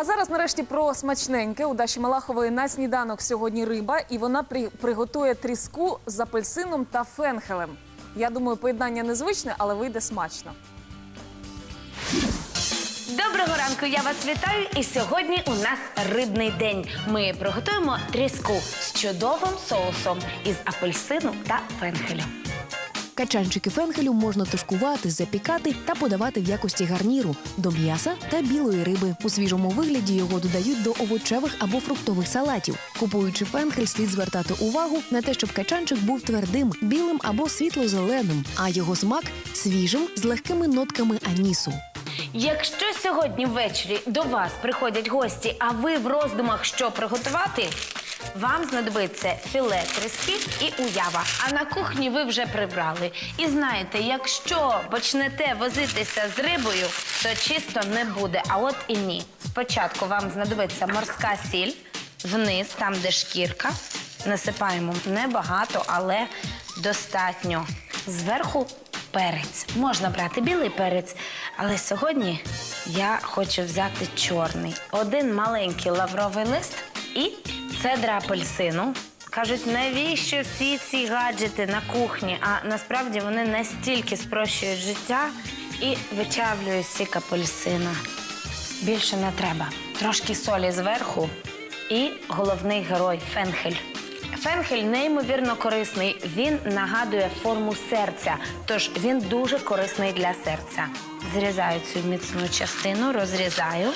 А зараз нарешті про смачненьке. У Даші Малахової на сніданок сьогодні риба, і вона при... приготує тріску з апельсином та фенхелем. Я думаю, поєднання незвичне, але вийде смачно. Доброго ранку, я вас вітаю. І сьогодні у нас рибний день. Ми приготуємо тріску з чудовим соусом із апельсину та фенхелю. Качанчики фенхелю можна тушкувати, запікати та подавати в якості гарніру до м'яса та білої риби. У свіжому вигляді його додають до овочевих або фруктових салатів. Купуючи фенхель, слід звертати увагу на те, щоб качанчик був твердим, білим або світло-зеленим, а його смак свіжим з легкими нотками анісу. Якщо сьогодні ввечері до вас приходять гості, а ви в роздумах, що приготувати, вам знадобиться філе тріски і уява. А на кухні ви вже прибрали. І знаєте, якщо почнете возитися з рибою, то чисто не буде. А от і ні. Спочатку вам знадобиться морська сіль, вниз, там де шкірка. Насипаємо небагато, але достатньо. Зверху перець. Можна брати білий перець, але сьогодні я хочу взяти чорний. Один маленький лавровий лист і цедра апельсину. Кажуть, навіщо всі ці гаджети на кухні? А насправді вони настільки спрощують життя і вичавлюють сік апельсина. Більше не треба. Трошки солі зверху і головний герой фенхель. Фенхель неймовірно корисний. Він нагадує форму серця, тож він дуже корисний для серця. Зрізаю цю міцну частину, розрізаю.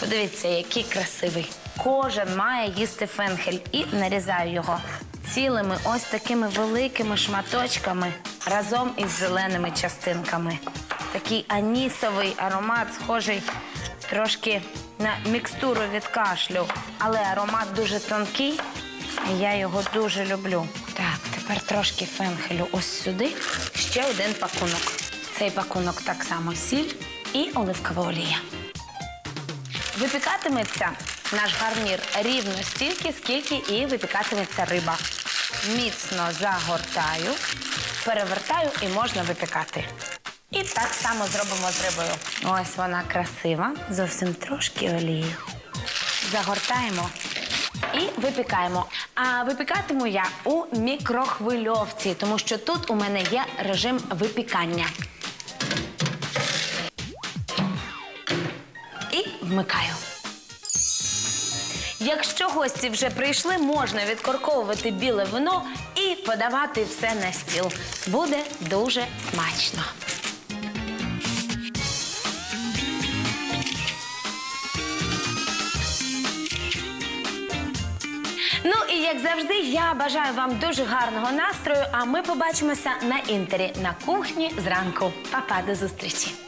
Подивіться, який красивий. Кожен має їсти фенхель і нарізаю його цілими ось такими великими шматочками разом із зеленими частинками. Такий анісовий аромат, схожий трошки на мікстуру від кашлю, але аромат дуже тонкий. і Я його дуже люблю. Так, тепер трошки фенхелю ось сюди. Ще один пакунок. Цей пакунок так само сіль і оливкова олія. Випікатиметься наш гарнір рівно стільки, скільки і випікатиметься риба. Міцно загортаю, перевертаю і можна випікати. І так само зробимо з рибою. Ось вона красива, зовсім трошки олії. Загортаємо і випікаємо. А випікатиму я у мікрохвильовці, тому що тут у мене є режим випікання. І вмикаю. Якщо гості вже прийшли, можна відкорковувати біле вино і подавати все на стіл. Буде дуже смачно. Ну і як завжди, я бажаю вам дуже гарного настрою. А ми побачимося на інтері на кухні зранку. Па-па, до зустрічі!